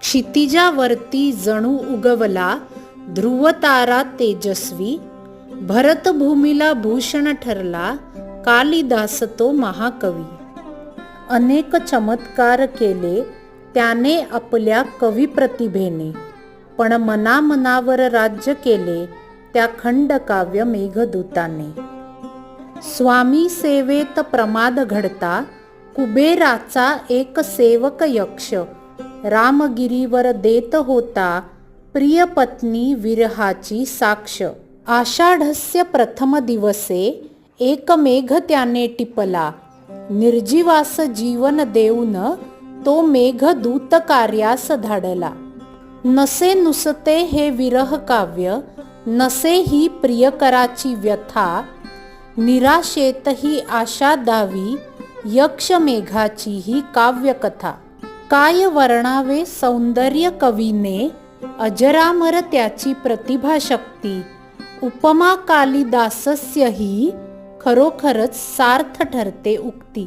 क्षितिजावरती जणू उगवला ध्रुवतारा तेजस्वी भरतभूमीला भूषण ठरला कालिदास तो महाकवी. अनेक चमत्कार केले त्याने आपल्या कविप्रतिभेने पण मनामनावर राज्य केले त्या खंडकाव्य मेघदूताने. स्वामी सेवेत प्रमाद घडता कुबेराचा एक सेवक यक्ष रामगिरीवर देत होता प्रिय पत्नी विरहाची साक्ष. आषाढस्य प्रथम दिवसे एक मेघ त्याने टिपला. निर्जीवास जीवन देऊन तो मेघ दूत कार्यास धाडला. नसे नुसते हे विरह काव्य नसे ही प्रियकराची व्यथा निराशेत ही आशा दावी यक्ष मेघाची ही काव्यकथा. काय वर्णावे सौंदर्य कवीने अजरामर त्याची प्रतिभाशक्ती. उपमा कालिदासस्य ही खरोखरच सार्थ ठरते उक्ती.